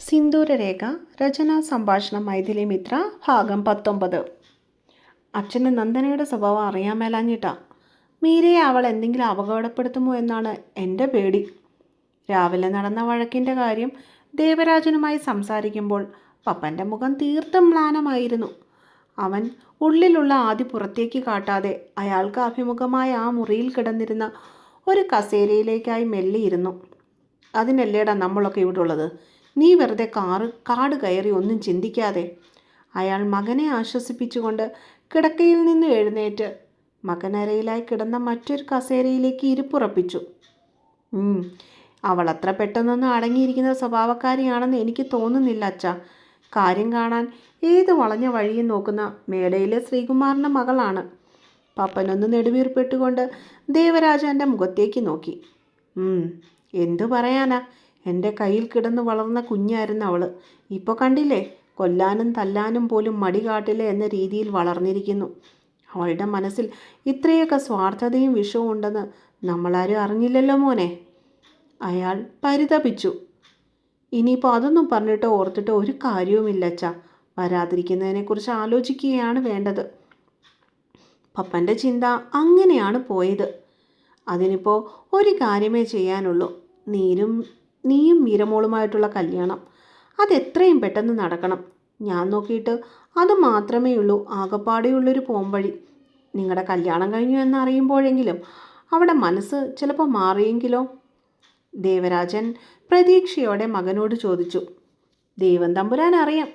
സിന്ദൂരരേഖ രചന സംഭാഷണം മൈഥിലി മിത്ര ഭാഗം പത്തൊമ്പത്. അച്ഛന് നന്ദനയുടെ സ്വഭാവം അറിയാൻ മേലാഞ്ഞിട്ടാ. മീരയെ അവൾ എന്തെങ്കിലും അപകടപ്പെടുത്തുമോ എന്നാണ് എന്റെ പേടി. രാവിലെ നടന്ന വഴക്കിന്റെ കാര്യം ദേവരാജനുമായി സംസാരിക്കുമ്പോൾ പപ്പന്റെ മുഖം തീർത്തും മ്ലാനമായിരുന്നു. അവൻ ഉള്ളിലുള്ള ആദ്യ പുറത്തേക്ക് കാട്ടാതെ അയാൾക്ക് അഭിമുഖമായ ആ മുറിയിൽ കിടന്നിരുന്ന ഒരു കസേരയിലേക്കായി മെല്ലിയിരുന്നു. അതിനല്ലേടാ നമ്മളൊക്കെ ഇവിടെ ഉള്ളത്? നീ വെറുതെ കാറ് കാട് കയറി ഒന്നും ചിന്തിക്കാതെ. അയാൾ മകനെ ആശ്വസിപ്പിച്ചുകൊണ്ട് കിടക്കയിൽ നിന്ന് എഴുന്നേറ്റ് മകനരയിലായി കിടന്ന മറ്റൊരു കസേരയിലേക്ക് ഇരിപ്പുറപ്പിച്ചു. അവൾ അത്ര പെട്ടെന്നൊന്നും അടങ്ങിയിരിക്കുന്ന സ്വഭാവക്കാരിയാണെന്ന് എനിക്ക് തോന്നുന്നില്ല അച്ഛ. കാര്യം കാണാൻ ഏത് വളഞ്ഞ വഴിയും നോക്കുന്ന മേടയിലെ ശ്രീകുമാറിന്റെ മകളാണ്. പപ്പനൊന്ന് നെടുവീർപ്പെട്ടുകൊണ്ട് ദേവരാജന്റെ മുഖത്തേക്ക് നോക്കി. എന്തു പറയാനാ? എന്റെ കയ്യിൽ കിടന്ന് വളർന്ന കുഞ്ഞായിരുന്നു അവൾ ഇപ്പോൾ കണ്ടില്ലേ? കൊല്ലാനും തല്ലാനും പോലും മടി കാട്ടില്ല എന്ന രീതിയിൽ വളർന്നിരിക്കുന്നു. അവളുടെ മനസ്സിൽ ഇത്രയൊക്കെ സ്വാർത്ഥതയും വിഷവും ഉണ്ടെന്ന് നമ്മളാരും അറിഞ്ഞില്ലല്ലോ മോനെ. അയാൾ പരിതപിച്ചു. ഇനിയിപ്പോൾ അതൊന്നും പറഞ്ഞിട്ട് ഓർത്തിട്ട് ഒരു കാര്യവുമില്ല അച്ഛ. വരാതിരിക്കുന്നതിനെക്കുറിച്ച് ആലോചിക്കുകയാണ് വേണ്ടത്. പപ്പന്റെ ചിന്ത അങ്ങനെയാണ് പോയത്. അതിനിപ്പോൾ ഒരു കാര്യമേ ചെയ്യാനുള്ളൂ. നീരും നീയും മീരമോളുമായിട്ടുള്ള കല്യാണം. അതെത്രയും പെട്ടെന്ന് നടക്കണം. ഞാൻ നോക്കിയിട്ട് അത് മാത്രമേ ഉള്ളൂ. ആകപ്പാടെയുള്ളൊരു പോംവഴി. നിങ്ങളുടെ കല്യാണം കഴിഞ്ഞു എന്നറിയുമ്പോഴെങ്കിലും അവിടെ മനസ്സ് ചിലപ്പോൾ മാറിയെങ്കിലോ? ദേവരാജൻ പ്രതീക്ഷയോടെ മകനോട് ചോദിച്ചു. ദൈവം തമ്പുരാൻ അറിയാം.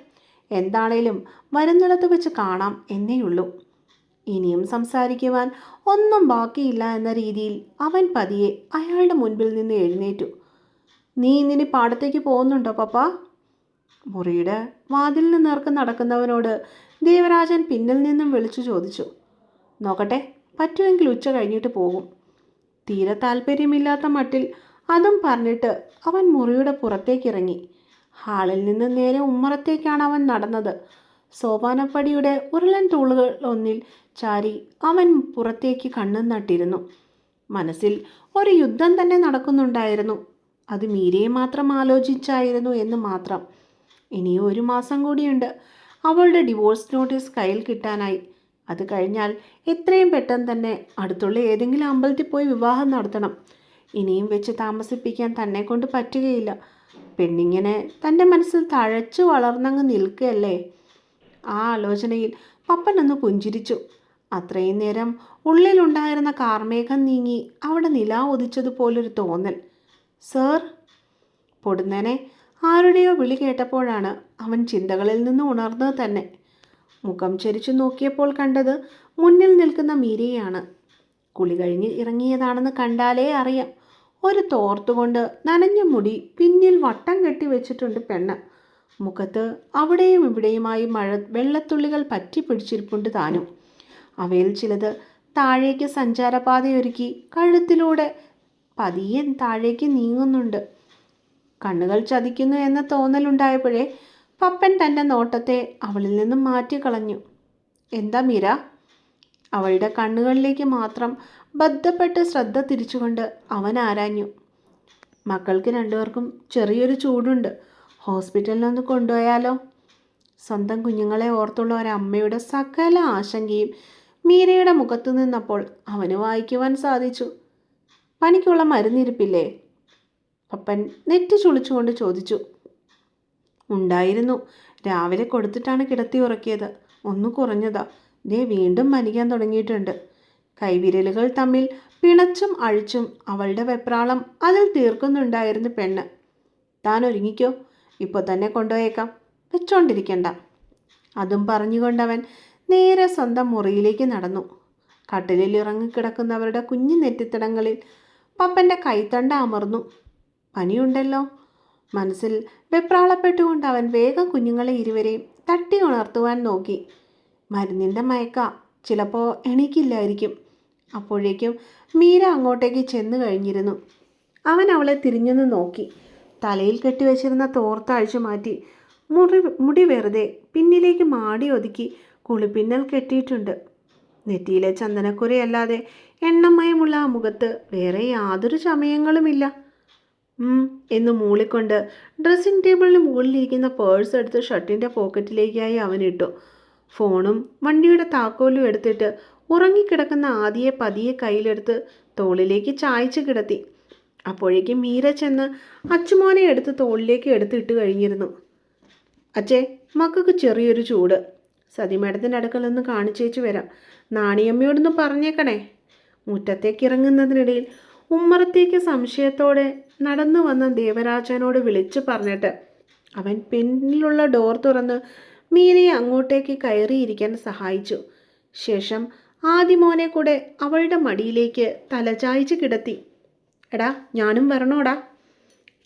എന്താണേലും വരുന്നിടത്ത് വെച്ച് കാണാം എന്നേയുള്ളൂ ഇനിയും സംസാരിക്കുവാൻ ഒന്നും ബാക്കിയില്ല എന്ന രീതിയിൽ അവൻ പതിയെ അയാളുടെ മുൻപിൽ നിന്ന് എഴുന്നേറ്റു. നീ ഇന്നിനി പാടത്തേക്ക് പോകുന്നുണ്ടോ പപ്പ? മുറിയുടെ വാതിലിന് നേർക്ക് നടക്കുന്നവനോട് ദേവരാജൻ പിന്നിൽ നിന്നും വിളിച്ചു ചോദിച്ചു. നോക്കട്ടെ പറ്റുമെങ്കിൽ ഉച്ച കഴിഞ്ഞിട്ട് പോകും. തീരെ താല്പര്യമില്ലാത്ത മട്ടിൽ അതും പറഞ്ഞിട്ട് അവൻ മുറിയുടെ പുറത്തേക്കിറങ്ങി. ഹാളിൽ നിന്ന് നേരെ ഉമ്മറത്തേക്കാണ് അവൻ നടന്നത്. സോപാനപ്പടിയുടെ ഉരുളൻ തൂളുകൾ ഒന്നിൽ ചാരി അവൻ പുറത്തേക്ക് കണ്ണും നട്ടിരുന്നു. മനസ്സിൽ ഒരു യുദ്ധം തന്നെ നടക്കുന്നുണ്ടായിരുന്നു. അത് മീരയെ മാത്രം ആലോചിച്ചായിരുന്നു എന്ന് മാത്രം. ഇനിയും ഒരു മാസം കൂടിയുണ്ട്. അവളുടെ ഡിവോഴ്സ് നോട്ടീസ് കയ്യിൽ കിട്ടാനായി. അത് കഴിഞ്ഞാൽ എത്രയും പെട്ടെന്ന് തന്നെ അടുത്തുള്ള ഏതെങ്കിലും അമ്പലത്തിൽ പോയി വിവാഹം നടത്തണം. ഇനിയും വെച്ച് താമസിപ്പിക്കാൻ തന്നെ കൊണ്ട് പറ്റുകയില്ല. പെണ്ണിങ്ങനെ തന്റെ മനസ്സിൽ തഴച്ചു വളർന്നങ്ങ് നിൽക്കുകയല്ലേ? ആ ആലോചനയിൽ പപ്പൻ പപ്പനൊന്ന് പുഞ്ചിരിച്ചു. അത്രയും നേരം ഉള്ളിലുണ്ടായിരുന്ന കാർമേഘം നീങ്ങി അവിടെ നില ഒതിച്ചതുപോലൊരു തോന്നൽ. സർ? പൊടുന്നനെ ആരുടെയോ വിളി കേട്ടപ്പോഴാണ് അവൻ ചിന്തകളിൽ നിന്ന് ഉണർന്നത് തന്നെ. മുഖം ചരിച്ചു നോക്കിയപ്പോൾ കണ്ടത് മുന്നിൽ നിൽക്കുന്ന മീരയാണ്. കുളി കഴിഞ്ഞ് ഇറങ്ങിയതാണെന്ന് കണ്ടാലേ അറിയാം. ഒരു തോർത്തുകൊണ്ട് നനഞ്ഞ മുടി പിന്നിൽ വട്ടം കെട്ടി വെച്ചിട്ടുണ്ട് പെണ്ണ്. മുഖത്ത് അവിടെയും ഇവിടെയുമായി മഴ വെള്ളത്തുള്ളികൾ പറ്റി പിടിച്ചിരിപ്പുണ്ട് താനും. അവയിൽ ചിലത് താഴേക്ക് സഞ്ചാരപാതയൊരുക്കി കഴുത്തിലൂടെ പതിയെ താഴേക്ക് നീങ്ങുന്നുണ്ട്. കണ്ണുകൾ ചതിക്കുന്നു എന്ന തോന്നലുണ്ടായപ്പോഴേ പപ്പൻ തന്റെ നോട്ടത്തെ അവളിൽ നിന്നും മാറ്റിക്കളഞ്ഞു. എന്താ മീര? അവളുടെ കണ്ണുകളിലേക്ക് മാത്രം ബദ്ധപ്പെട്ട് ശ്രദ്ധ തിരിച്ചുകൊണ്ട് അവൻ ആരാഞ്ഞു? മക്കൾക്ക് രണ്ടുപേർക്കും ചെറിയൊരു ചൂടുണ്ട്. ഹോസ്പിറ്റലിലൊന്ന് കൊണ്ടുപോയാലോ? സ്വന്തം കുഞ്ഞുങ്ങളെ ഓർത്തുള്ള ഒരമ്മയുടെ സകല ആശങ്കയും മീരയുടെ മുഖത്തു നിന്നപ്പോൾ അവന് വായിക്കുവാൻ സാധിച്ചു. പനിക്കുള്ള മരുന്നിരിപ്പില്ലേ? പപ്പൻ നെറ്റി ചുളിച്ചുകൊണ്ട് ചോദിച്ചു. ഉണ്ടായിരുന്നു. രാവിലെ കൊടുത്തിട്ടാണ് കിടത്തി ഉറക്കിയത്. ഒന്ന് കുറഞ്ഞതാ. ദേ വീണ്ടും മനിക്കാൻ തുടങ്ങിയിട്ടുണ്ട്. കൈവിരലുകൾ തമ്മിൽ പിണച്ചും അഴിച്ചും അവളുടെ വെപ്രാളം അതിൽ തീർക്കുന്നുണ്ടായിരുന്നു പെണ്ണ്. താൻ ഒരുങ്ങിക്കോ. ഇപ്പോൾ തന്നെ കൊണ്ടുപോയേക്കാം. വെച്ചോണ്ടിരിക്കണ്ട. അതും പറഞ്ഞുകൊണ്ടവൻ നേരെ സ്വന്തം മുറിയിലേക്ക് നടന്നു. കട്ടിലിൽ ഇറങ്ങിക്കിടക്കുന്നവരുടെ കുഞ്ഞു നെറ്റിത്തടങ്ങളിൽ പപ്പന്റെ കൈത്തണ്ട അമർന്നു. പനിയുണ്ടല്ലോ. മനസ്സിൽ വെപ്രാളപ്പെട്ടുകൊണ്ട് അവൻ വേഗം കുഞ്ഞുങ്ങളെ ഇരുവരെയും തട്ടി ഉണർത്തുവാൻ നോക്കി. മരുന്നിന്റെ മയക്ക ചിലപ്പോൾ എണീക്കില്ലായിരിക്കും. അപ്പോഴേക്കും മീര അങ്ങോട്ടേക്ക് ചെന്നു കഴിഞ്ഞിരുന്നു. അവൻ അവളെ തിരിഞ്ഞൊന്ന് നോക്കി. തലയിൽ കെട്ടിവെച്ചിരുന്ന തോർത്ത് അഴിച്ചു മാറ്റി മുറി മുടി വെറുതെ പിന്നിലേക്ക് മാടി ഒതുക്കി കുളിപ്പിന്നൽ കെട്ടിയിട്ടുണ്ട്. നെറ്റിയിലെ ചന്ദനക്കുരയല്ലാതെ എണ്ണമയമുള്ള ആ മുഖത്ത് വേറെ യാതൊരു ചമയങ്ങളുമില്ല. എന്ന് മൂളിക്കൊണ്ട് ഡ്രസ്സിംഗ് ടേബിളിന് മുകളിലിരിക്കുന്ന പേഴ്സ് എടുത്ത് ഷർട്ടിന്റെ പോക്കറ്റിലേക്കായി അവൻ ഇട്ടു. ഫോണും വണ്ടിയുടെ താക്കോലും എടുത്തിട്ട് ഉറങ്ങിക്കിടക്കുന്ന ആദിയെ പതിയെ കയ്യിലെടുത്ത് തോളിലേക്ക് ചായച്ച് കിടത്തി. അപ്പോഴേക്കും മീര ചെന്ന് അച്ചുമോനെ എടുത്ത് തോളിലേക്ക് എടുത്തിട്ട് കഴിഞ്ഞിരുന്നു. അച്ഛേ മക്കൾക്ക് ചെറിയൊരു ചൂട്. സതി മേഡത്തിന്റെ അടുക്കൽ കാണിച്ചേച്ച് വരാം. നാണിയമ്മയോടൊന്ന് പറഞ്ഞേക്കണേ. മുറ്റത്തേക്ക് ഇറങ്ങുന്നതിനിടയിൽ ഉമ്മറത്തേക്ക് സംശയത്തോടെ നടന്നു വന്ന ദേവരാജനോട് വിളിച്ചു പറഞ്ഞിട്ട് അവൻ പിന്നിലുള്ള ഡോർ തുറന്ന് മീരയെ അങ്ങോട്ടേക്ക് കയറിയിരിക്കാൻ സഹായിച്ചു. ശേഷം ആദിമോനെ കൂടെ അവളുടെ മടിയിലേക്ക് തലചായ്ച്ച് കിടത്തി. എടാ ഞാനും വരണോടാ.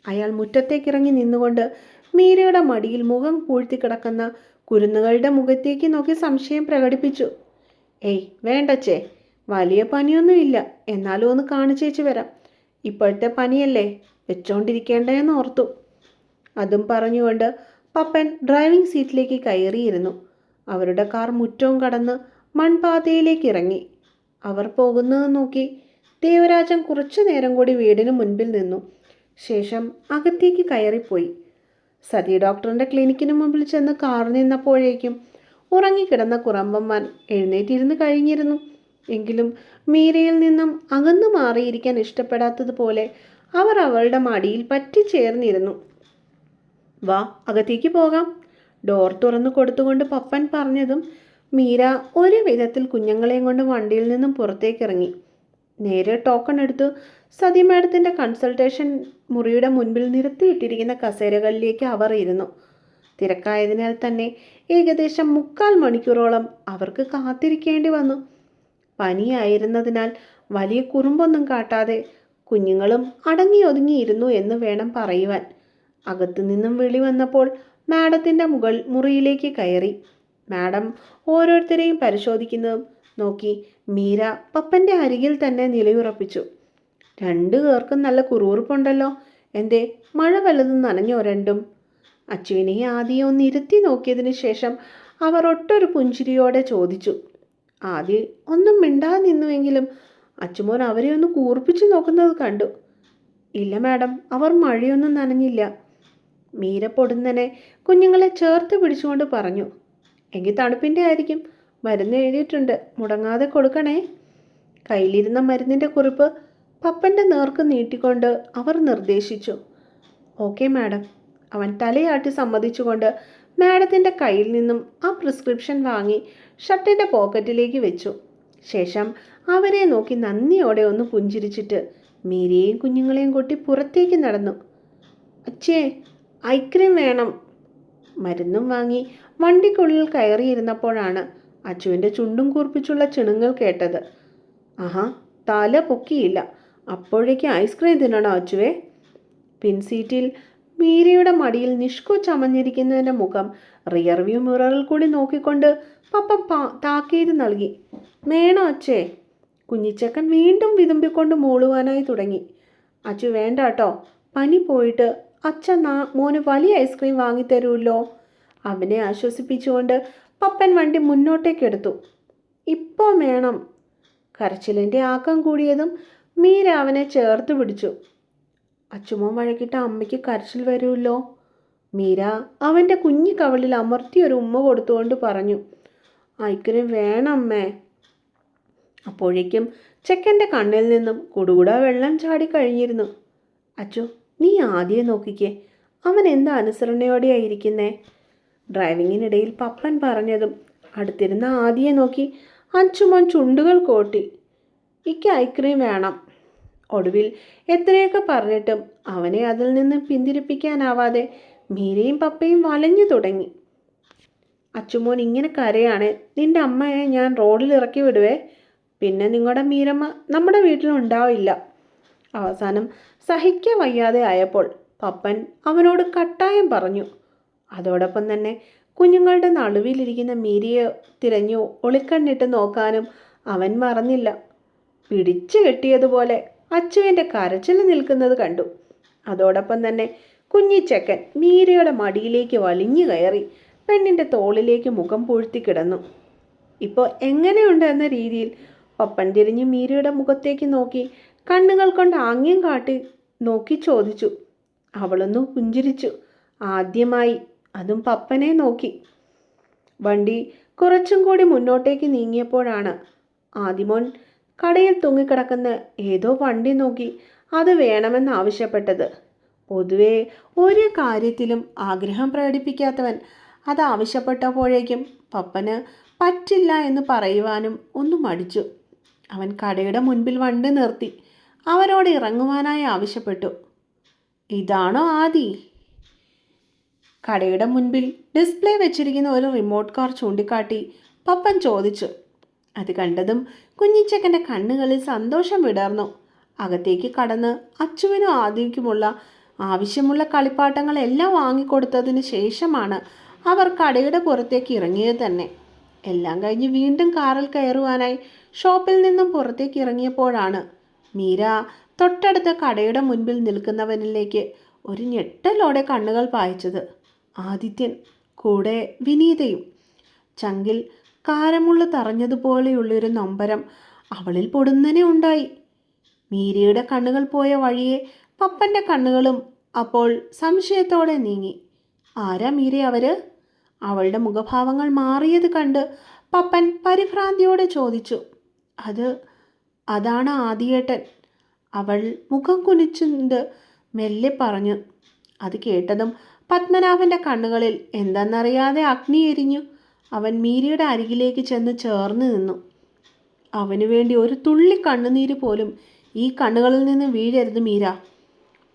അയാൾ മുറ്റത്തേക്കിറങ്ങി നിന്നുകൊണ്ട് മീരയുടെ മടിയിൽ മുഖം പൂഴ്ത്തി കിടക്കുന്ന കുരുന്നുകളുടെ മുഖത്തേക്ക് നോക്കി സംശയം പ്രകടിപ്പിച്ചു. ഏയ് വേണ്ടച്ചേ. വലിയ പനിയൊന്നുമില്ല എന്നാലും ഒന്ന് കാണിച്ചേച്ച് വരാം. ഇപ്പോഴത്തെ പനിയല്ലേ വെച്ചോണ്ടിരിക്കേണ്ടതെന്ന് ഓർത്തു. അതും പറഞ്ഞുകൊണ്ട് പപ്പൻ ഡ്രൈവിംഗ് സീറ്റിലേക്ക് കയറിയിരുന്നു. അവരുടെ കാർ മുറ്റവും കടന്ന് മൺപാതയിലേക്ക് ഇറങ്ങി. അവർ പോകുന്നത് നോക്കി ദേവരാജൻ കുറച്ചു നേരം കൂടി വീടിന് മുൻപിൽ നിന്നു. ശേഷം അകത്തേക്ക് കയറിപ്പോയി. സതി ഡോക്ടറിന്റെ ക്ലിനിക്കിന് മുമ്പിൽ ചെന്ന് കാർ നിന്നപ്പോഴേക്കും ഉറങ്ങിക്കിടന്ന കുറമ്പന്മാൻ എഴുന്നേറ്റിരുന്ന് കഴിഞ്ഞിരുന്നു. എങ്കിലും മീരയിൽ നിന്നും അകന്നു മാറിയിരിക്കാൻ ഇഷ്ടപ്പെടാത്തതുപോലെ അവർ അവളുടെ മടിയിൽ പറ്റിച്ചേർന്നിരുന്നു. വാ അകത്തേക്ക് പോകാം ഡോർ തുറന്നു കൊടുത്തുകൊണ്ട് പപ്പൻ പറഞ്ഞതും മീര ഒരു വിധത്തിൽ കുഞ്ഞുങ്ങളെയും കൊണ്ട് വണ്ടിയിൽ നിന്നും പുറത്തേക്ക് ഇറങ്ങി നേരെ ടോക്കൺ എടുത്ത് സതി മാഡത്തിന്റെ കൺസൾട്ടേഷൻ മുറിയുടെ മുൻപിൽ നിരത്തിയിട്ടിരിക്കുന്ന കസേരകളിലേക്ക് അവർ ഇരുന്നു. തിരക്കായതിനാൽ തന്നെ ഏകദേശം മുക്കാൽ മണിക്കൂറോളം അവർക്ക് കാത്തിരിക്കേണ്ടി വന്നു. പനിയായിരുന്നതിനാൽ വലിയ കുറുമ്പൊന്നും കാട്ടാതെ കുഞ്ഞുങ്ങളും അടങ്ങി ഒതുങ്ങിയിരുന്നു എന്ന് വേണം പറയുവാൻ. അകത്തു നിന്നും വിളി വന്നപ്പോൾ മാഡത്തിന്റെ മുകൾ മുറിയിലേക്ക് കയറി. മാഡം ഓരോരുത്തരെയും പരിശോധിക്കുന്നതും നോക്കി മീര പപ്പന്റെ അരികിൽ തന്നെ നിലയുറപ്പിച്ചു. രണ്ടു പേർക്കും നല്ല കുറുകുറുപ്പുണ്ടല്ലോ. എന്തേ മഴ വല്ലതും നനഞ്ഞോ രണ്ടും? അച്ചുവിനെ ആദ്യം ഒന്ന് ഇരുത്തി നോക്കിയതിന് ശേഷം അവർ ഒട്ടൊരു പുഞ്ചിരിയോടെ ചോദിച്ചു. ആദ്യം ഒന്നും മിണ്ടാതെ നിന്നുവെങ്കിലും അച്ചുമോൻ അവരെ ഒന്ന് കൂർപ്പിച്ചു നോക്കുന്നത് കണ്ടു. ഇല്ല മാഡം അവർ മഴയൊന്നും നനഞ്ഞില്ല. മീര പൊടുന്നനെ കുഞ്ഞുങ്ങളെ ചേർത്ത് പിടിച്ചുകൊണ്ട് പറഞ്ഞു എങ്കിൽ തണുപ്പിന്റെ ആയിരിക്കും. മരുന്ന് എഴുതിയിട്ടുണ്ട്. മുടങ്ങാതെ കൊടുക്കണേ. കയ്യിലിരുന്ന മരുന്നിന്റെ കുറിപ്പ് പപ്പന്റെ നേർക്ക് നീട്ടിക്കൊണ്ട് അവർ നിർദ്ദേശിച്ചു. Okay madam. അവൻ തലയാട്ടി സമ്മതിച്ചുകൊണ്ട് മാഡത്തിന്റെ കയ്യിൽ നിന്നും ആ പ്രിസ്ക്രിപ്ഷൻ വാങ്ങി ഷർട്ടിന്റെ പോക്കറ്റിലേക്ക് വെച്ചു. ശേഷം അവരെ നോക്കി നന്ദിയോടെ ഒന്ന് പുഞ്ചിരിച്ചിട്ട് മീരയെയും കുഞ്ഞുങ്ങളെയും കൂട്ടി പുറത്തേക്ക് നടന്നു. അച്ഛേ ഐസ്ക്രീം വേണം. മരുന്നും വാങ്ങി വണ്ടിക്കുള്ളിൽ കയറിയിരുന്നപ്പോഴാണ് അച്ചുവിന്റെ ചുണ്ടും കൂർപ്പിച്ചുള്ള ചിണുങ്ങൾ കേട്ടത്. ആഹാ തല പൊക്കിയില്ല. അപ്പോഴേക്കും ഐസ്ക്രീം തിന്നണോ അച്ചുവേ? പിൻസീറ്റിൽ മീരയുടെ മടിയിൽ നിഷ്കു ചമഞ്ഞിരിക്കുന്നതിന്റെ മുഖം റിയർ വ്യൂ മിററിൽ കൂടി നോക്കിക്കൊണ്ട് പപ്പ പാ താക്കീത് നൽകി. വേണോ അച്ഛേ കുഞ്ഞിച്ചക്കൻ വീണ്ടും വിതുമ്പിക്കൊണ്ട് മൂളുവാനായി തുടങ്ങി. അച്ചു വേണ്ട കേട്ടോ പനി പോയിട്ട് അച്ഛൻ നാ മോന് വലിയ ഐസ്ക്രീം വാങ്ങിത്തരുമല്ലോ അവനെ ആശ്വസിപ്പിച്ചുകൊണ്ട് പപ്പൻ വണ്ടി മുന്നോട്ടേക്കെടുത്തു. ഇപ്പോൾ വേണം. കരച്ചിലിന്റെ ആക്കം കൂടിയതും മീര അവനെ ചേർത്ത് പിടിച്ചു. അച്ചുമോൻ വഴക്കിട്ട അമ്മയ്ക്ക് കരച്ചിൽ വരുമല്ലോ? മീര അവന്റെ കുഞ്ഞു കവളിൽ അമർത്തി ഒരു ഉമ്മ കൊടുത്തുകൊണ്ട് പറഞ്ഞു ഐക്യം വേണമ്മേ. അപ്പോഴേക്കും ചെക്കന്റെ കണ്ണിൽ നിന്നും കുടുകുട വെള്ളം ചാടി കഴിഞ്ഞിരുന്നു. അച്ചു നീ ആദ്യം നോക്കിക്കേ അവൻ എന്താ അനുസരണയോടെയായിരിക്കുന്നേ ഡ്രൈവിങ്ങിനിടയിൽ പപ്പൻ പറഞ്ഞതും അടുത്തിരുന്ന ആദ്യം നോക്കി അച്ചുമോൻ ചുണ്ടുകൾ കോട്ടി. ഇക്ക് ഐക്രീം വേണം. ഒടുവിൽ എത്രയൊക്കെ പറഞ്ഞിട്ടും അവനെ അതിൽ നിന്ന് പിന്തിരിപ്പിക്കാനാവാതെ മീരയും പപ്പയും വലഞ്ഞു തുടങ്ങി. അച്ചുമോൻ ഇങ്ങനെ കരയാണ് നിന്റെ അമ്മയെ ഞാൻ റോഡിൽ ഇറക്കി വിടുവേ? പിന്നെ നിങ്ങളുടെ മീരമ്മ നമ്മുടെ വീട്ടിലുണ്ടാവില്ല അവസാനം സഹിക്ക വയ്യാതെ ആയപ്പോൾ പപ്പൻ അവനോട് കട്ടായം പറഞ്ഞു. അതോടൊപ്പം തന്നെ കുഞ്ഞുങ്ങളുടെ നടുവിലിരിക്കുന്ന മീരിയെ തിരഞ്ഞു ഒളിക്കണ്ണിട്ട് നോക്കാനും അവൻ മറന്നില്ല. പിടിച്ചു കെട്ടിയതുപോലെ അച്ചുവിന്റെ കരച്ചിൽ നിൽക്കുന്നത് കണ്ടു. അതോടൊപ്പം തന്നെ കുഞ്ഞിച്ചക്കൻ മീരയുടെ മടിയിലേക്ക് വലിഞ്ഞു കയറി പെണ്ണിന്റെ തോളിലേക്ക് മുഖം പൂഴ്ത്തി കിടന്നു. ഇപ്പോൾ എങ്ങനെയുണ്ട് എന്ന രീതിയിൽ ഒപ്പൻ തിരിഞ്ഞ് മീരയുടെ മുഖത്തേക്ക് നോക്കി കണ്ണുകൾ കൊണ്ട് ആംഗ്യം കാട്ടി നോക്കി ചോദിച്ചു. അവളൊന്ന് പുഞ്ചിരിച്ചു. ആദ്യമായി അതും പപ്പനെ നോക്കി. വണ്ടി കുറച്ചും കൂടി മുന്നോട്ടേക്ക് നീങ്ങിയപ്പോഴാണ് ആദിമോൻ കടയിൽ തൂങ്ങിക്കിടക്കുന്ന ഏതോ വണ്ടി നോക്കി അത് വേണമെന്ന് ആവശ്യപ്പെട്ടത്. പൊതുവെ ഒരു കാര്യത്തിലും ആഗ്രഹം പ്രകടിപ്പിക്കാത്തവൻ അത് ആവശ്യപ്പെട്ടപ്പോഴേക്കും പപ്പന് പറ്റില്ല എന്ന് പറയുവാനും ഒന്നും മടിച്ചു. അവൻ കടയുടെ മുൻപിൽ വണ്ടി നിർത്തി. അവരോട് ഇറങ്ങുവാനായി ആവശ്യപ്പെട്ടു. ഇതാണോ ആദി? കടയുടെ മുൻപിൽ ഡിസ്പ്ലേ വെച്ചിരിക്കുന്ന ഒരു റിമോട്ട് കാർ ചൂണ്ടിക്കാട്ടി പപ്പൻ ചോദിച്ചു. അത് കണ്ടതും കുഞ്ഞിച്ചക്കന്റെ കണ്ണുകളിൽ സന്തോഷം വിടർന്നു. അകത്തേക്ക് കടന്ന് അച്ചുവിനും ആദിക്കുമുള്ള ആവശ്യമുള്ള കളിപ്പാട്ടങ്ങളെല്ലാം വാങ്ങിക്കൊടുത്തതിന് ശേഷമാണ് അവർ കടയുടെ പുറത്തേക്ക് ഇറങ്ങിയത് തന്നെ. എല്ലാം കഴിഞ്ഞ് വീണ്ടും കാറിൽ കയറുവാനായി ഷോപ്പിൽ നിന്നും പുറത്തേക്ക് ഇറങ്ങിയപ്പോഴാണ് മീര തൊട്ടടുത്ത കടയുടെ മുൻപിൽ നിൽക്കുന്നവനിലേക്ക് ഒരു ഞെട്ടലോടെ കണ്ണുകൾ പായിച്ചത്. ആദിത്യൻ കൂടെ വിനീതയും ചങ്കിൽ കാരമുള്ള തറഞ്ഞതുപോലെയുള്ളൊരു നൊമ്പരം അവളിൽ പൊടുന്നനെ ഉണ്ടായി. മീരയുടെ കണ്ണുകൾ പോയ വഴിയെ പപ്പന്റെ കണ്ണുകളും അപ്പോൾ സംശയത്തോടെ നീങ്ങി. ആരാ മീര അവർ? അവളുടെ മുഖഭാവങ്ങൾ മാറിയത് കണ്ട് പപ്പൻ പരിഭ്രാന്തിയോടെ ചോദിച്ചു. അത് അതാണ് ആദിയേട്ടൻ. അവൾ മുഖം കുനിച്ചുണ്ട് മെല്ലെ പറഞ്ഞു. അത് കേട്ടതും പത്മനാഭന്റെ കണ്ണുകളിൽ എന്തെന്നറിയാതെ അഗ്നി എരിഞ്ഞു. അവൻ മീരയുടെ അരികിലേക്ക് ചെന്ന് ചേർന്ന് നിന്നു. അവനു വേണ്ടി ഒരു തുള്ളി കണ്ണുനീര് പോലും ഈ കണ്ണുകളിൽ നിന്ന് വീഴരുത് മീര.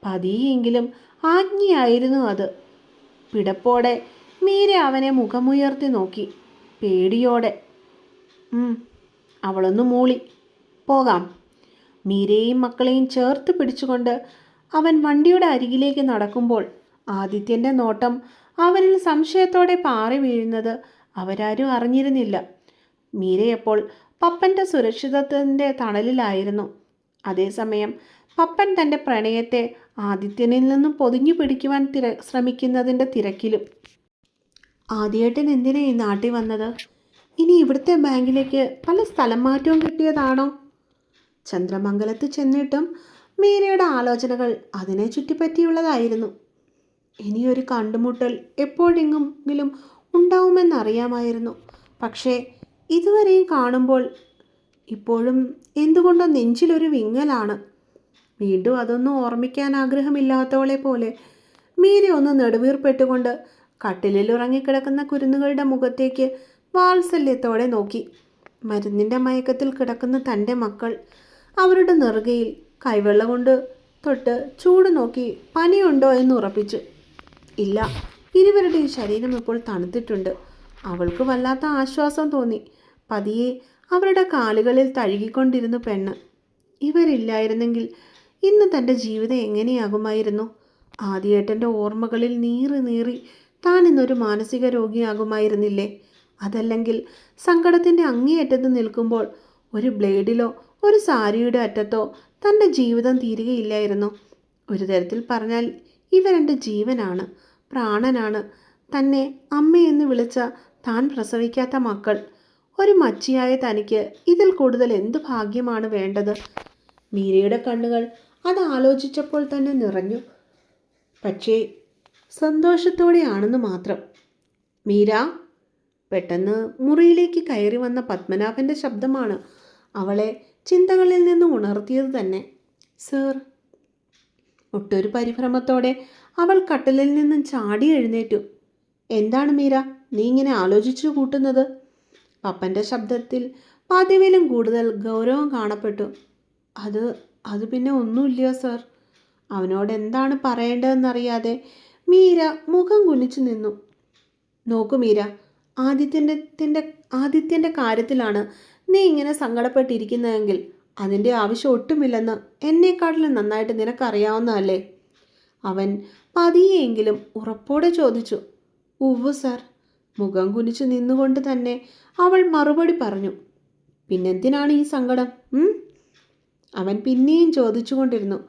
പതിയെങ്കിലും ആജ്ഞയായിരുന്നു അത്. പിടപ്പോടെ മീര അവനെ മുഖമുയർത്തി നോക്കി. പേടിയോടെ. അവളൊന്ന് മൂളി. പോകാം. മീരയെയും മക്കളെയും ചേർത്ത് പിടിച്ചുകൊണ്ട് അവൻ വണ്ടിയുടെ അരികിലേക്ക് നടക്കുമ്പോൾ ആദിത്യന്റെ നോട്ടം അവനിൽ സംശയത്തോടെ പാറി വീഴുന്നത് അവരാരും അറിഞ്ഞിരുന്നില്ല. മീരയപ്പോൾ പപ്പന്റെ സുരക്ഷിതത്വത്തിന്റെ തണലിലായിരുന്നു. അതേസമയം പപ്പൻ തന്റെ പ്രണയത്തെ ആദിത്യനിൽ നിന്നും പൊതിഞ്ഞു പിടിക്കുവാൻ തിര ശ്രമിക്കുന്നതിന്റെ തിരക്കിലും. ആദ്യേട്ടൻ എന്തിനാ ഈ നാട്ടിൽ വന്നത്? ഇനി ഇവിടുത്തെ ബാങ്കിലേക്ക് പല സ്ഥലം മാറ്റവും കിട്ടിയതാണോ? ചന്ദ്രമംഗലത്ത് ചെന്നിട്ടും മീരയുടെ ആലോചനകൾ അതിനെ ചുറ്റിപ്പറ്റിയുള്ളതായിരുന്നു. ഇനിയൊരു കണ്ടുമുട്ടൽ എപ്പോഴെങ്കിലും ഉണ്ടാവുമെന്നറിയാമായിരുന്നു. പക്ഷേ ഇതുവരെയും കാണുമ്പോൾ ഇപ്പോഴും എന്തുകൊണ്ടോ നെഞ്ചിലൊരു വിങ്ങലാണ്. വീണ്ടും അതൊന്നും ഓർമ്മിക്കാൻ ആഗ്രഹമില്ലാത്തവളെ പോലെ മീര ഒന്ന് നെടുവീർപ്പെട്ടുകൊണ്ട് കട്ടിലിൽ ഉറങ്ങിക്കിടക്കുന്ന കുരുന്നുകളുടെ മുഖത്തേക്ക് വാത്സല്യത്തോടെ നോക്കി. മരുന്നിന്റെ മയക്കത്തിൽ കിടക്കുന്ന തന്റെ മക്കൾ അവരുടെ നെറുകയിൽ കൈവെള്ളം കൊണ്ട് തൊട്ട് ചൂട് നോക്കി പനിയുണ്ടോ? എന്ന് ഉറപ്പിച്ചു. ഇല്ല ഇരുവരുടെയും ശരീരം ഇപ്പോൾ തണുത്തിട്ടുണ്ട്. അവൾക്ക് വല്ലാത്ത ആശ്വാസം തോന്നി. പതിയെ അവരുടെ കാലുകളിൽ തഴുകിക്കൊണ്ടിരുന്നു പെണ്ണ്. ഇവരില്ലായിരുന്നെങ്കിൽ ഇന്ന് തന്റെ ജീവിതം എങ്ങനെയാകുമായിരുന്നു? ആദ്യേട്ടന്റെ ഓർമ്മകളിൽ നീറി നീറി താൻ ഇന്നൊരു മാനസിക രോഗിയാകുമായിരുന്നില്ലേ? അതല്ലെങ്കിൽ സങ്കടത്തിന്റെ അങ്ങേയറ്റത്ത് നിൽക്കുമ്പോൾ ഒരു ബ്ലേഡിലോ ഒരു സാരിയുടെ അറ്റത്തോ തന്റെ ജീവിതം തീരുകയില്ലായിരുന്നു. ഒരു തരത്തിൽ പറഞ്ഞാൽ ഇവരെന്റെ ജീവനാണ്. പ്രാണനാണ്. തന്നെ അമ്മയെന്ന് വിളിച്ച താൻ പ്രസവിക്കാത്ത മക്കൾ. ഒരു മച്ചിയായ തനിക്ക് ഇതിൽ കൂടുതൽ എന്ത് ഭാഗ്യമാണ് വേണ്ടത്? മീരയുടെ കണ്ണുകൾ അത് ആലോചിച്ചപ്പോൾ തന്നെ നിറഞ്ഞു. പക്ഷേ സന്തോഷത്തോടെയാണെന്ന് മാത്രം. മീര പെട്ടെന്ന് മുറിയിലേക്ക് കയറി വന്ന പത്മനാഭന്റെ ശബ്ദമാണ് അവളെ ചിന്തകളിൽ നിന്ന് ഉണർത്തിയത് തന്നെ. സർ ഒട്ടൊരു പരിഭ്രമത്തോടെ അവൾ കട്ടിലിൽ നിന്നും ചാടി എഴുന്നേറ്റു. എന്താണ് മീര? നീ ഇങ്ങനെ ആലോചിച്ചു കൂട്ടുന്നത്? പപ്പന്റെ ശബ്ദത്തിൽ പതിവിലും കൂടുതൽ ഗൗരവം കാണപ്പെട്ടു. അത് അത് പിന്നെ ഒന്നുമില്ല സർ? അവനോട് എന്താണ് പറയേണ്ടതെന്നറിയാതെ മീര മുഖം കുനിച്ചു നിന്നു. നോക്കൂ മീര ആദിത്യന്റെ ആദിത്യന്റെ കാര്യത്തിലാണ് നീ ഇങ്ങനെ സങ്കടപ്പെട്ടിരിക്കുന്നതെങ്കിൽ അതിന്റെ ആവശ്യം ഒട്ടുമില്ലെന്ന് എന്നെക്കാട്ടിലും നന്നായിട്ട് നിനക്കറിയാവുന്നതല്ലേ? അവൻ പതിയെങ്കിലും ഉറപ്പോടെ ചോദിച്ചു ഉവ്വ് സർ മുഖം കുനിച്ചു നിന്നുകൊണ്ട് തന്നെ അവൾ മറുപടി പറഞ്ഞു. പിന്നെന്തിനാണ് ഈ സങ്കടം അവൻ പിന്നെയും ചോദിച്ചുകൊണ്ടിരുന്നു.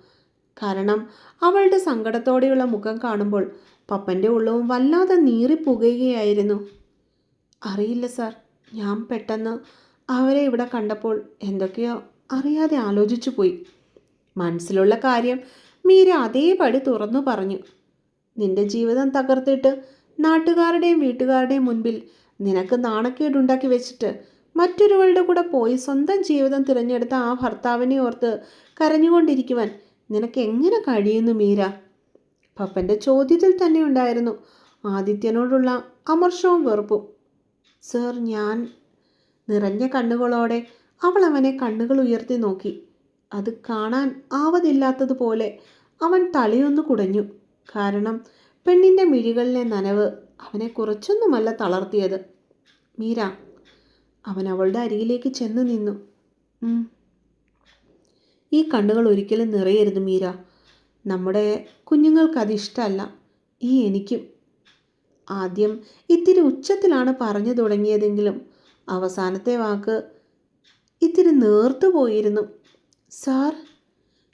കാരണം അവളുടെ സങ്കടത്തോടെയുള്ള മുഖം കാണുമ്പോൾ പപ്പന്റെ ഉള്ളവും വല്ലാതെ നീറിപ്പുകയുകയായിരുന്നു. അറിയില്ല സാർ ഞാൻ പെട്ടെന്ന് അവരെ ഇവിടെ കണ്ടപ്പോൾ എന്തൊക്കെയോ അറിയാതെ ആലോചിച്ചു പോയി മനസ്സിലുള്ള കാര്യം മീര അതേപടി തുറന്നു പറഞ്ഞു. നിന്റെ ജീവിതം തകർത്തിട്ട് നാട്ടുകാരുടെയും വീട്ടുകാരുടെയും മുൻപിൽ നിനക്ക് നാണക്കേടുണ്ടാക്കി വെച്ചിട്ട് മറ്റൊരുവളുടെ കൂടെ പോയി സ്വന്തം ജീവിതം തിരഞ്ഞെടുത്ത ആ ഭർത്താവിനെ ഓർത്ത് കരഞ്ഞുകൊണ്ടിരിക്കുവാൻ നിനക്ക് എങ്ങനെ കഴിയുന്നു മീര? പപ്പന്റെ ചോദ്യത്തിൽ തന്നെ ഉണ്ടായിരുന്നു ആദിത്യനോടുള്ള അമർഷവും വെറുപ്പും. സർ ഞാൻ നിറഞ്ഞ കണ്ണുകളോടെ അവൾ അവനെ കണ്ണുകൾ ഉയർത്തി നോക്കി. അത് കാണാൻ ആവതില്ലാത്തതുപോലെ അവൻ തലയൊന്നു കുടഞ്ഞു. കാരണം പെണ്ണിന്റെ മിഴികളിലെ നനവ് അവനെ കുറച്ചൊന്നുമല്ല തളർത്തിയത്. മീര അവൻ അവളുടെ അരികിലേക്ക് ചെന്ന് നിന്നു. ഈ കണ്ണുകൾ ഒരിക്കലും നിറയരുത് മീര. നമ്മുടെ കുഞ്ഞുങ്ങൾക്ക് അതിഷ്ടമല്ല ഈ എനിക്കും. ആദ്യം ഇത്തിരി ഉച്ചത്തിലാണ് പറഞ്ഞു തുടങ്ങിയതെങ്കിലും അവസാനത്തെ വാക്ക് ഇത്തിരി നേർത്തു പോയിരുന്നു സാർ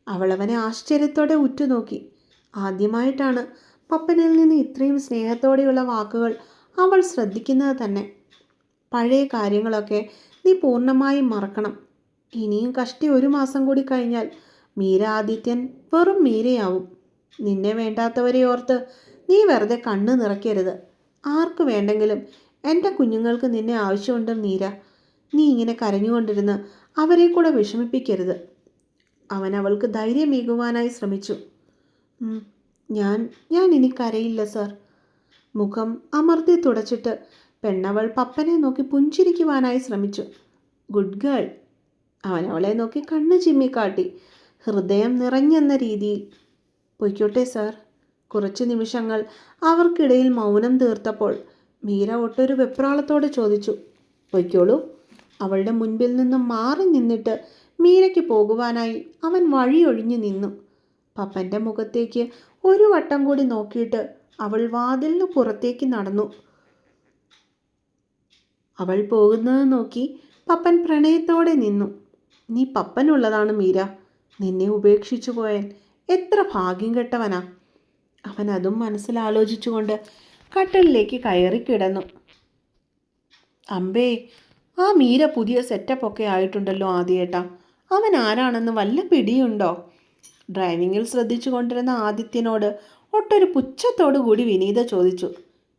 അവളവനെ ആശ്ചര്യത്തോടെ ഉറ്റുനോക്കി. ആദ്യമായിട്ടാണ് പപ്പനിൽ നിന്ന് ഇത്രയും സ്നേഹത്തോടെയുള്ള വാക്കുകൾ അവൾ ശ്രദ്ധിക്കുന്നത് തന്നെ. പഴയ കാര്യങ്ങളൊക്കെ നീ പൂർണമായും മറക്കണം. ഇനിയും കഷ്ടി ഒരു മാസം കൂടി കഴിഞ്ഞാൽ മീര ആദിത്യൻ വെറും മീരയാവും. നിന്നെ വേണ്ടാത്തവരെ ഓർത്ത് നീ വെറുതെ കണ്ണ് നിറയ്ക്കരുത്. ആർക്ക് വേണ്ടെങ്കിലും എന്റെ കുഞ്ഞുങ്ങൾക്ക് നിന്നെ ആവശ്യമുണ്ട് മീര. നീ ഇങ്ങനെ കരഞ്ഞുകൊണ്ടിരുന്ന് അവരെ കൂടെ വിഷമിപ്പിക്കരുത്. അവൻ അവൾക്ക് ധൈര്യമേകുവാനായി ശ്രമിച്ചു. "ഉം, ഞാൻ ഞാൻ ഇനി കരയില്ല സർ മുഖം അമർത്തി തുടച്ചിട്ട് പെണ്ണവൾ പപ്പനെ നോക്കി പുഞ്ചിരിക്കുവാനായി ശ്രമിച്ചു. ഗുഡ് ഗേൾ അവൻ അവളെ നോക്കി കണ്ണ് ചിമ്മിക്കാട്ടി ഹൃദയം നിറഞ്ഞെന്ന രീതിയിൽ. പൊയ്ക്കോട്ടെ സാർ കുറച്ച് നിമിഷങ്ങൾ അവർക്കിടയിൽ മൗനം തീർത്തപ്പോൾ മീര ഒട്ടൊരു വെപ്രാളത്തോടെ ചോദിച്ചു പൊയ്ക്കോളൂ. അവളുടെ മുൻപിൽ നിന്നും മാറി നിന്നിട്ട് മീരയ്ക്ക് പോകുവാനായി അവൻ വഴിയൊഴിഞ്ഞു നിന്നു. പപ്പന്റെ മുഖത്തേക്ക് ഒരു വട്ടം കൂടി നോക്കിയിട്ട് അവൾ വാതിലിന് പുറത്തേക്ക് നടന്നു. അവൾ പോകുന്നത് നോക്കി പപ്പൻ പ്രണയത്തോടെ നിന്നു. നീ പപ്പനുള്ളതാണ് മീര. നിന്നെ ഉപേക്ഷിച്ചു പോയാൽ എത്ര ഭാഗ്യം കെട്ടവനാ. അവൻ അതും മനസ്സിലാലോചിച്ചുകൊണ്ട് കട്ടലിലേക്ക് കയറി കിടന്നു. അമ്പേ ആ മീര പുതിയ സെറ്റപ്പൊക്കെ ആയിട്ടുണ്ടല്ലോ ആദ്യേട്ടാ. അവൻ ആരാണെന്ന് വല്ല പിടിയുണ്ടോ? ഡ്രൈവിങ്ങിൽ ശ്രദ്ധിച്ചു കൊണ്ടിരുന്ന ആദിത്യനോട് ഒട്ടൊരു പുച്ഛത്തോടു കൂടി വിനീത ചോദിച്ചു.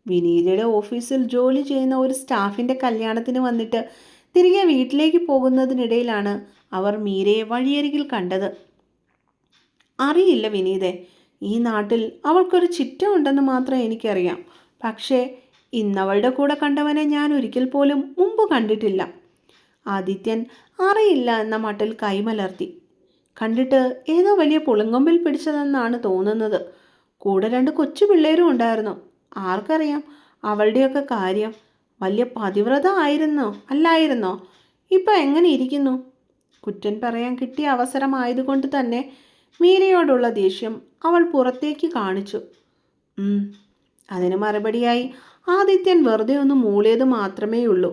വിനീതയുടെ ഓഫീസിൽ ജോലി ചെയ്യുന്ന ഒരു സ്റ്റാഫിന്റെ കല്യാണത്തിന് വന്നിട്ട് തിരികെ വീട്ടിലേക്ക് പോകുന്നതിനിടയിലാണ് അവർ മീരയെ വഴിയരികിൽ കണ്ടത്. അറിയില്ല വിനീതെ ഈ നാട്ടിൽ അവൾക്കൊരു ചിറ്റ ഉണ്ടെന്ന് മാത്രം എനിക്കറിയാം. പക്ഷേ ഇന്നവളുടെ കൂടെ കണ്ടവനെ ഞാൻ ഒരിക്കൽ പോലും മുമ്പ് കണ്ടിട്ടില്ല. ആദിത്യൻ അറിയില്ല എന്ന മട്ടിൽ കൈമലർത്തി. കണ്ടിട്ട് ഏതോ വലിയ പുളിങ്കൊമ്പിൽ പിടിച്ചതെന്നാണ് തോന്നുന്നത്. കൂടെ രണ്ട് കൊച്ചു പിള്ളേരും ഉണ്ടായിരുന്നു. ആർക്കറിയാം അവളുടെയൊക്കെ കാര്യം. വലിയ പതിവ്രത ആയിരുന്നോ? അല്ലായിരുന്നോ? ഇപ്പം എങ്ങനെ ഇരിക്കുന്നു? കുറ്റൻ പറയാൻ കിട്ടിയ അവസരമായതുകൊണ്ട് തന്നെ മീരയോടുള്ള ദേഷ്യം അവൾ പുറത്തേക്ക് കാണിച്ചു. അതിന് മറുപടിയായി ആദിത്യൻ വെറുതെ ഒന്ന് മൂളിയത് മാത്രമേ ഉള്ളൂ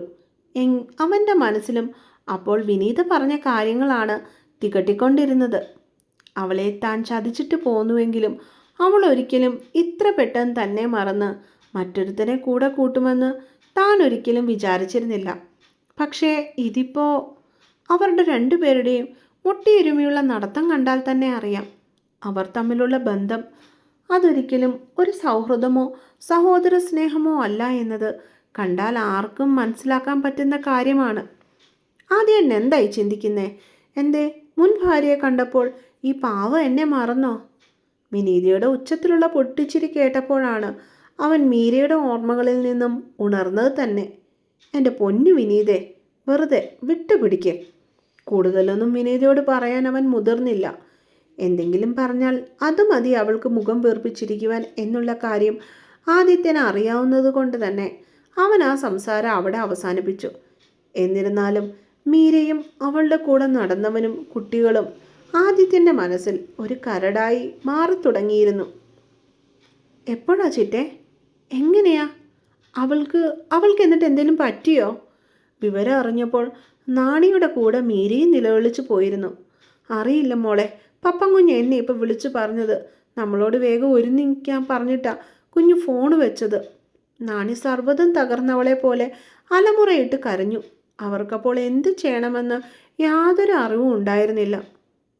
അവന്റെ മനസ്സിലും അപ്പോൾ വിനീത പറഞ്ഞ കാര്യങ്ങളാണ് തികട്ടിക്കൊണ്ടിരുന്നത്. അവളെ താൻ ചതിച്ചിട്ട് പോന്നുവെങ്കിലും അവൾ ഒരിക്കലും ഇത്ര പെട്ടെന്ന് തന്നെ മറന്ന് മറ്റൊരുത്തനെ കൂടെ കൂട്ടുമെന്ന് താൻ ഒരിക്കലും വിചാരിച്ചിരുന്നില്ല. പക്ഷേ ഇതിപ്പോൾ അവരുടെ രണ്ടുപേരുടെയും മുട്ടിയൊരുമയുള്ള നടത്തം കണ്ടാൽ തന്നെ അറിയാം. അവർ തമ്മിലുള്ള ബന്ധം അതൊരിക്കലും ഒരു സൗഹൃദമോ സഹോദര സ്നേഹമോ അല്ല എന്നത് കണ്ടാൽ ആർക്കും മനസ്സിലാക്കാൻ പറ്റുന്ന കാര്യമാണ്. ആദ്യം എന്തായി ചിന്തിക്കുന്നേ? എന്തേ? മുൻ ഭാര്യയെ കണ്ടപ്പോൾ ഈ പാവ എന്നെ മറന്നോ? വിനീതയുടെ ഉച്ചത്തിലുള്ള പൊട്ടിച്ചിരി കേട്ടപ്പോഴാണ് അവൻ മീരയുടെ ഓർമ്മകളിൽ നിന്നും ഉണർന്നത് തന്നെ. എന്റെ പൊന്നു വിനീതേ വെറുതെ വിട്ടുപിടിക്ക്. കൂടുതലൊന്നും വിനീതയോട് പറയാൻ അവൻ മുതിർന്നില്ല. എന്തെങ്കിലും പറഞ്ഞാൽ അത് മതി അവൾക്ക് മുഖം വീർപ്പിച്ചിരിക്കുവാൻ എന്നുള്ള കാര്യം ആദിത്യന് അറിയാവുന്നത് കൊണ്ട് തന്നെ അവൻ ആ സംസാരം അവിടെ അവസാനിപ്പിച്ചു. എന്നിരുന്നാലും മീരയും അവളുടെ കൂടെ നടന്നവനും കുട്ടികളും ആദിത്യന്റെ മനസ്സിൽ ഒരു കരടായി മാറി തുടങ്ങിയിരുന്നു എപ്പോഴാ ചിറ്റെ? എങ്ങനെയാ? അവൾക്ക് അവൾക്ക് എന്നിട്ട് എന്തെങ്കിലും പറ്റിയോ? വിവരം അറിഞ്ഞപ്പോൾ നാണിയുടെ കൂടെ മീരയും നിലവിളിച്ചു പോയിരുന്നു. അറിയില്ല മോളെ പപ്പൻ കുഞ്ഞ് എന്നെ ഇപ്പോൾ വിളിച്ചു പറഞ്ഞത്. നമ്മളോട് വേഗം ഒരുങ്ങിക്കാൻ പറഞ്ഞിട്ടാ കുഞ്ഞു ഫോണ് വെച്ചത്. നാണി സർവതും തകർന്നവളെ പോലെ അലമുറയിട്ട് കരഞ്ഞു. അവർക്കപ്പോൾ എന്ത് ചെയ്യണമെന്ന് യാതൊരു അറിവും ഉണ്ടായിരുന്നില്ല.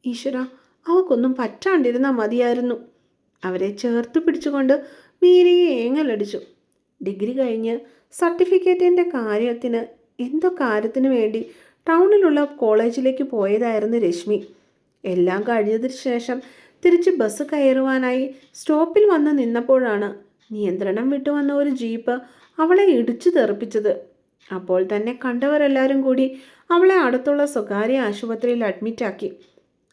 ഈശ്വര അവക്കൊന്നും പറ്റാണ്ടിരുന്നാൽ മതിയായിരുന്നു. അവരെ ചേർത്ത് പിടിച്ചുകൊണ്ട് മീരയെ ഏങ്ങലടിച്ചു. ഡിഗ്രി കഴിഞ്ഞ് സർട്ടിഫിക്കറ്റിന്റെ കാര്യത്തിന് എന്തോ കാര്യത്തിന് വേണ്ടി ടൗണിലുള്ള കോളേജിലേക്ക് പോയതായിരുന്നു രശ്മി. എല്ലാം കഴിഞ്ഞതിന് ശേഷം തിരിച്ച് ബസ് കയറുവാനായി സ്റ്റോപ്പിൽ വന്ന് നിന്നപ്പോഴാണ് നിയന്ത്രണം വിട്ടുവന്ന ഒരു ജീപ്പ് അവളെ ഇടിച്ചു തെറിപ്പിച്ചത്. അപ്പോൾ തന്നെ കണ്ടവരെല്ലാവരും കൂടി അവളെ അടുത്തുള്ള സ്വകാര്യ ആശുപത്രിയിൽ അഡ്മിറ്റാക്കി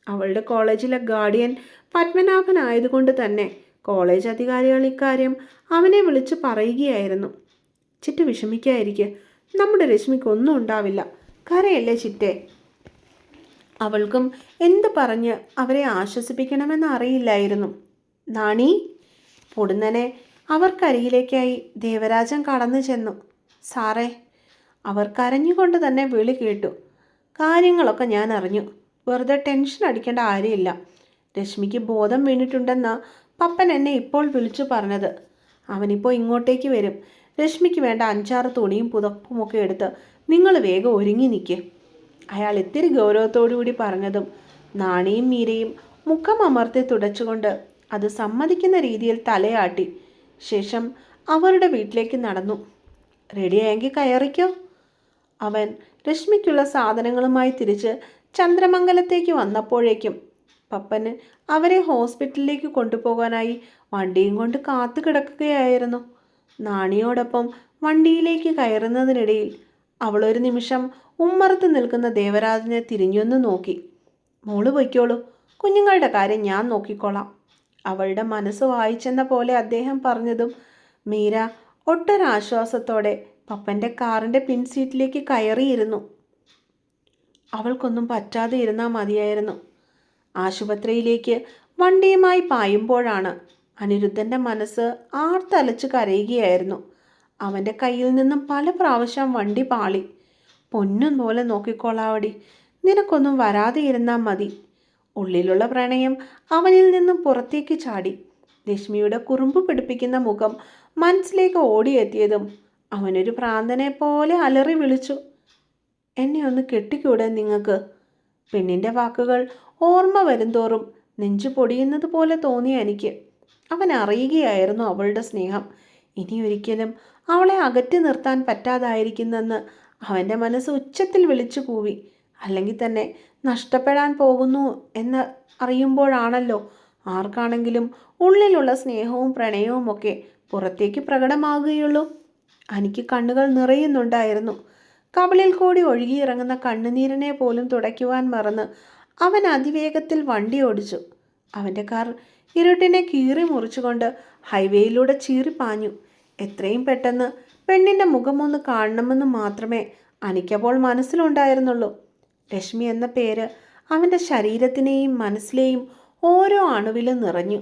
അവളുടെ കോളേജിലെ ഗാർഡിയൻ പത്മനാഭൻ ആയതുകൊണ്ട് തന്നെ കോളേജ് അധികാരികൾ ഇക്കാര്യം അവനെ വിളിച്ച് പറയുകയായിരുന്നു. ചിറ്റ വിഷമിക്കായിരിക്കെ നമ്മുടെ രശ്മിക്ക് ഒന്നും ഉണ്ടാവില്ല. കരയല്ലേ ചിറ്റേ? അവൾക്കും എന്ത് പറഞ്ഞ് അവരെ ആശ്വസിപ്പിക്കണമെന്ന് അറിയില്ലായിരുന്നു. നാണി പൊടുന്നനെ അവർക്കരികിലേക്കായി ദേവരാജൻ കടന്നു ചെന്നു. സാറേ അവർ കരഞ്ഞുകൊണ്ട് തന്നെ വിളി കേട്ടു. കാര്യങ്ങളൊക്കെ ഞാൻ അറിഞ്ഞു. വെറുതെ ടെൻഷൻ അടിക്കേണ്ട കാര്യമില്ല. രശ്മിക്ക് ബോധം വീണിട്ടുണ്ടെന്ന പപ്പൻ എന്നെ ഇപ്പോൾ വിളിച്ചു പറഞ്ഞത്. അവനിപ്പോൾ ഇങ്ങോട്ടേക്ക് വരും. രശ്മിക്ക് വേണ്ട അഞ്ചാറ് തുണിയും പുതപ്പുമൊക്കെ എടുത്ത് നിങ്ങൾ വേഗം ഒരുങ്ങി നിൽക്കേ അയാൾ ഇത്തിരി ഗൗരവത്തോടുകൂടി പറഞ്ഞതും നാണിയും മീരയും മുഖം അമർത്തി തുടച്ചുകൊണ്ട് അത് സമ്മതിക്കുന്ന രീതിയിൽ തലയാട്ടി. ശേഷം അവരുടെ വീട്ടിലേക്ക് നടന്നു. റെഡിയായെങ്കിൽ കയറിക്കോ? അവൻ രശ്മിക്കുള്ള സാധനങ്ങളുമായി തിരിച്ച് ചന്ദ്രമംഗലത്തേക്ക് വന്നപ്പോഴേക്കും പപ്പന് അവരെ ഹോസ്പിറ്റലിലേക്ക് കൊണ്ടുപോകാനായി വണ്ടിയും കൊണ്ട് കാത്തു കിടക്കുകയായിരുന്നു. നാണിയോടൊപ്പം വണ്ടിയിലേക്ക് കയറുന്നതിനിടയിൽ അവളൊരു നിമിഷം ഉമ്മറത്ത് നിൽക്കുന്ന ദേവരാജനെ തിരിഞ്ഞൊന്ന് നോക്കി. മോൾ പൊയ്ക്കോളൂ കുഞ്ഞുങ്ങളുടെ കാര്യം ഞാൻ നോക്കിക്കോളാം അവളുടെ മനസ്സ് വായിച്ചെന്ന പോലെ അദ്ദേഹം പറഞ്ഞതും മീര ഒട്ടൊരാശ്വാസത്തോടെ പപ്പന്റെ കാറിന്റെ പിൻസീറ്റിലേക്ക് കയറിയിരുന്നു. അവൾക്കൊന്നും പറ്റാതെ ഇരുന്നാൽ മതിയായിരുന്നു. ആശുപത്രിയിലേക്ക് വണ്ടിയുമായി പായുമ്പോഴാണ് അനിരുദ്ധന്റെ മനസ്സ് ആർത്തലച്ച് കരയുകയായിരുന്നു. അവന്റെ കയ്യിൽ നിന്നും പല പ്രാവശ്യം വണ്ടി പാളി. പൊന്നും പോലെ നോക്കിക്കോളാവടി നിനക്കൊന്നും വരാതെ ഇരുന്നാൽ മതി. ഉള്ളിലുള്ള പ്രണയം അവനിൽ നിന്നും പുറത്തേക്ക് ചാടി. ലക്ഷ്മിയുടെ കുറുമ്പ് പിടിപ്പിക്കുന്ന മുഖം മനസ്സിലേക്ക് ഓടിയെത്തിയതും അവനൊരു പ്രാന്തനെ പോലെ അലറി വിളിച്ചു. എന്നെ ഒന്ന് കെട്ടിക്കൂടെ നിങ്ങൾക്ക് പെണ്ണിന്റെ വാക്കുകൾ ഓർമ്മ വരുംതോറും നെഞ്ചു പൊടിയുന്നത് പോലെ തോന്നി എനിക്ക്. അവൻ അറിയുകയായിരുന്നു അവളുടെ സ്നേഹം. ഇനിയൊരിക്കലും അവളെ അകറ്റി നിർത്താൻ പറ്റാതായിരിക്കുന്നെന്ന് അവന്റെ മനസ്സ് ഉച്ചത്തിൽ വിളിച്ചു കൂവി. അല്ലെങ്കിൽ തന്നെ നഷ്ടപ്പെടാൻ പോകുന്നു എന്ന് അറിയുമ്പോഴാണല്ലോ ആർക്കാണെങ്കിലും ഉള്ളിലുള്ള സ്നേഹവും പ്രണയവും ഒക്കെ പുറത്തേക്ക് പ്രകടമാകുകയുള്ളൂ. എനിക്ക് കണ്ണുകൾ നിറയുന്നുണ്ടായിരുന്നു. കവിളിൽ കൂടി ഒഴുകിയിറങ്ങുന്ന കണ്ണുനീരിനെ പോലും തുടയ്ക്കുവാൻ മറന്ന് അവൻ അതിവേഗത്തിൽ വണ്ടി ഓടിച്ചു. അവന്റെ കാർ ഇരുട്ടിനെ കീറി മുറിച്ചുകൊണ്ട് ഹൈവേയിലൂടെ ചീറിപ്പാഞ്ഞു. എത്രയും പെട്ടെന്ന് പെണ്ണിന്റെ മുഖമൊന്ന് കാണണമെന്ന് മാത്രമേ അനിക്കപ്പോൾ മനസ്സിലുണ്ടായിരുന്നുള്ളൂ. ലക്ഷ്മി എന്ന പേര് അവന്റെ ശരീരത്തിനെയും മനസ്സിലെയും ഓരോ അണുവിലും നിറഞ്ഞു.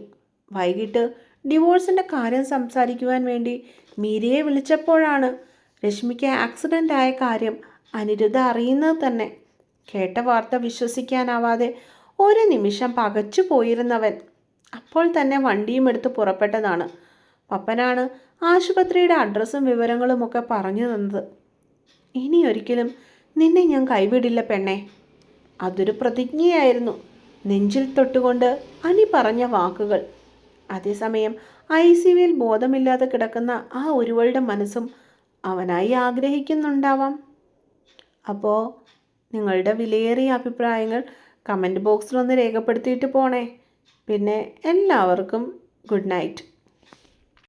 വൈകിട്ട് ഡിവോഴ്സിന്റെ കാര്യം സംസാരിക്കുവാൻ വേണ്ടി മീരയെ വിളിച്ചപ്പോഴാണ് രശ്മിക്ക് ആക്സിഡന്റ് ആയ കാര്യം അനിരുദ്ധ അറിയുന്നത് തന്നെ. കേട്ട വാർത്ത വിശ്വസിക്കാനാവാതെ ഒരു നിമിഷം പകച്ചു പോയിരുന്നവൻ അപ്പോൾ തന്നെ വണ്ടിയും എടുത്ത് പുറപ്പെട്ടതാണ്. പപ്പനാണ് ആശുപത്രിയുടെ അഡ്രസ്സും വിവരങ്ങളും ഒക്കെ പറഞ്ഞു തന്നത്. ഇനി ഒരിക്കലും നിന്നെ ഞാൻ കൈവിടില്ല പെണ്ണെ. അതൊരു പ്രതിജ്ഞയായിരുന്നു. നെഞ്ചിൽ തൊട്ടുകൊണ്ട് അനി പറഞ്ഞ വാക്കുകൾ. അതേസമയം ഐ സി ബോധമില്ലാതെ കിടക്കുന്ന ആ ഒരുവളുടെ മനസ്സും അവനായി ആഗ്രഹിക്കുന്നുണ്ടാവാം. അപ്പോൾ നിങ്ങളുടെ വിലയേറിയ അഭിപ്രായങ്ങൾ കമന്റ് ബോക്സിലൊന്ന് രേഖപ്പെടുത്തിയിട്ട് പോണേ. പിന്നെ എല്ലാവർക്കും ഗുഡ് നൈറ്റ്.